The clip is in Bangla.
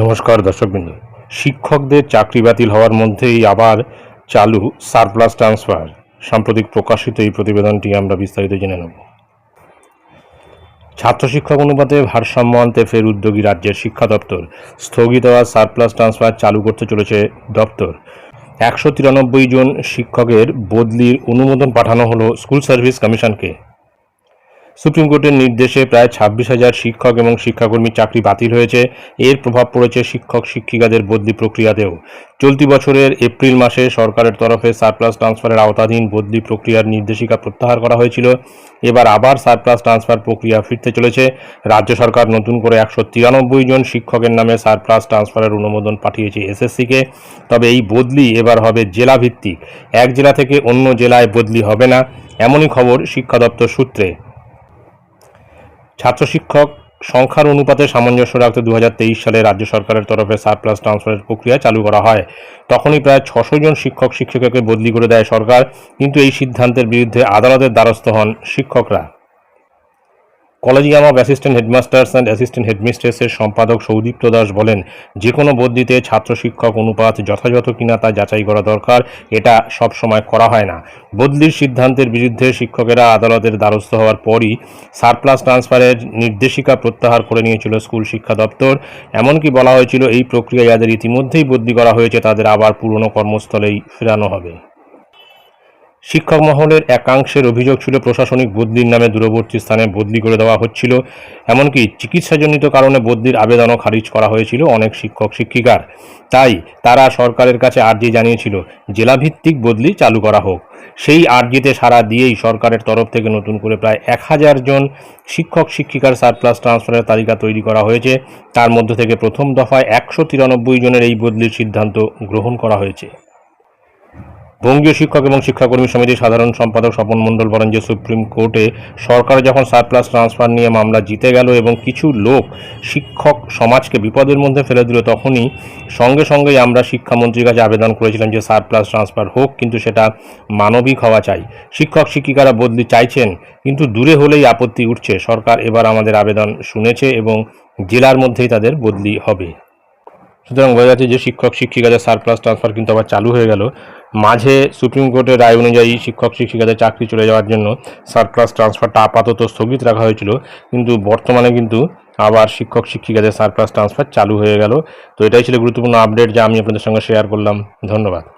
নমস্কার দর্শকবৃন্দ। শিক্ষকদের চাকরি বাতিল হওয়ার মধ্যেই আবার চালু সারপ্লাস ট্রান্সফার। সাম্প্রতিক প্রকাশিত এই প্রতিবেদনটি আমরা বিস্তারিত জেনে নেব। ছাত্র শিক্ষক অনুপাতে ভারসাম্য আনতে ফের উদ্যোগী রাজ্যের শিক্ষা দপ্তর। স্থগিত হওয়া সারপ্লাস ট্রান্সফার চালু করতে চলেছে দপ্তর। একশো তিরানব্বই জন শিক্ষকের বদলির অনুমোদন পাঠানো হলো স্কুল সার্ভিস কমিশনকে। সুপ্রিম কোর্টের নির্দেশে প্রায় ছাব্বিশ হাজার শিক্ষক এবং শিক্ষাকর্মীর চাকরি বাতিল হয়েছে। এর প্রভাব পড়েছে শিক্ষক, শিক্ষিকাদের বদলি প্রক্রিয়াতেও। চলতি বছরের এপ্রিল মাসে সরকারের তরফে সারপ্লাস ট্রান্সফারের আওতাধীন বদলি প্রক্রিয়ার নির্দেশিকা প্রত্যাহার করা হয়েছিল। এবার আবার সারপ্লাস ট্রান্সফার প্রক্রিয়া ফিরতে চলেছে। রাজ্য সরকার নতুন করে একশো তিরানব্বই জন শিক্ষকের নামে সারপ্লাস ট্রান্সফারের অনুমোদন পাঠিয়েছে এসএসসিকে তবে এই বদলি এবার হবে জেলাভিত্তিক। এক জেলা থেকে অন্য জেলায় বদলি হবে না, এমনই খবর শিক্ষা দপ্তর সূত্রে। ছাত্র শিক্ষক সংখ্যার অনুপাতে সামঞ্জস্য রাখতে দু হাজার তেইশ সালে রাজ্য সরকারের তরফে সারপ্লাস ট্রান্সফারের প্রক্রিয়া চালু করা হয়। তখনই প্রায় ছশো জন শিক্ষক শিক্ষিকাকে বদলি করে দেয় সরকার, কিন্তু এই সিদ্ধান্তের বিরুদ্ধে আদালতের দ্বারস্থ হন শিক্ষকরা। Collegium of assistant headmasters and assistant হেডমিস্ট্রেসের সম্পাদক সৌদীপ্ত দাস বলেন, যে কোনো বদলিতে ছাত্র শিক্ষক অনুপাত যথাযথ কিনা তা যাচাই করা দরকার, এটা সব সময় করা হয় না। বদলির সিদ্ধান্তের বিরুদ্ধে শিক্ষকেরা আদালতের দ্বারস্থ হওয়ার পরই সারপ্লাস ট্রান্সফারের নির্দেশিকা প্রত্যাহার করে নিয়েছিল স্কুল শিক্ষা দপ্তর। এমনকি বলা হয়েছিল, এই প্রক্রিয়ায় যাদের ইতিমধ্যেই বদলি করা হয়েছে, তাদের আবার পুরনো কর্মস্থলেই ফেরানো হবে। শিক্ষক মহলের একাংশের অভিযোগ ছিল প্রশাসনিক বদলির নামে দূরবর্তী স্থানে বদলি করে দেওয়া হচ্ছিল। এমনকি চিকিৎসাজনিত কারণে বদলির আবেদনও খারিজ করা হয়েছিল অনেক শিক্ষক, শিক্ষিকার। তাই তারা সরকারের কাছে আর্জি জানিয়েছিল, জেলাভিত্তিক বদলি চালু করা হোক। সেই আর্জিতে সাড়া দিয়েই সরকারের তরফ থেকে নতুন করে প্রায় এক হাজার জন শিক্ষক, শিক্ষিকার সারপ্লাস ট্রান্সফারের তালিকা তৈরি করা হয়েছে। তার মধ্য থেকে প্রথম দফায় একশো তিরানব্বই জনের এই বদলির সিদ্ধান্ত গ্রহণ করা হয়েছে। বঙ্গীয় শিক্ষক এবং শিক্ষাকর্মী সমিতির সাধারণ সম্পাদক স্বপন মণ্ডল বলেন যে সুপ্রিম কোর্টে সরকার যখন সারপ্লাস ট্রান্সফার নিয়ে মামলা জিতে গেল এবং কিছু লোক শিক্ষক সমাজকে বিপদের মধ্যে ফেলে দিল, তখনই সঙ্গে সঙ্গেই আমরা শিক্ষামন্ত্রীর কাছে আবেদন করেছিলাম যে সারপ্লাস ট্রান্সফার হোক, কিন্তু সেটা মানবিক হওয়া চাই। শিক্ষক, শিক্ষিকারা বদলি চাইছেন, কিন্তু দূরে হলেই আপত্তি উঠছে। সরকার এবার আমাদের আবেদন শুনেছে এবং জেলার মধ্যেই তাদের বদলি হবে। সুতরাং বোঝা যাচ্ছে যে শিক্ষক, শিক্ষিকাদের সারপ্লাস ট্রান্সফার কিন্তু আবার চালু হয়ে গেল। মাঝে সুপ্রিম কোর্টের রায় অনুযায়ী শিক্ষক, শিক্ষিকাদের চাকরি চলে যাওয়ার জন্য সারপ্লাস ট্রান্সফারটা আপাতত স্থগিত রাখা হয়েছিল। কিন্তু বর্তমানে কিন্তু আবার শিক্ষক, শিক্ষিকাদের সারপ্লাস ট্রান্সফার চালু হয়ে গেল। তো এটাই ছিল গুরুত্বপূর্ণ আপডেট যা আমি আপনাদের সঙ্গে শেয়ার করলাম। ধন্যবাদ।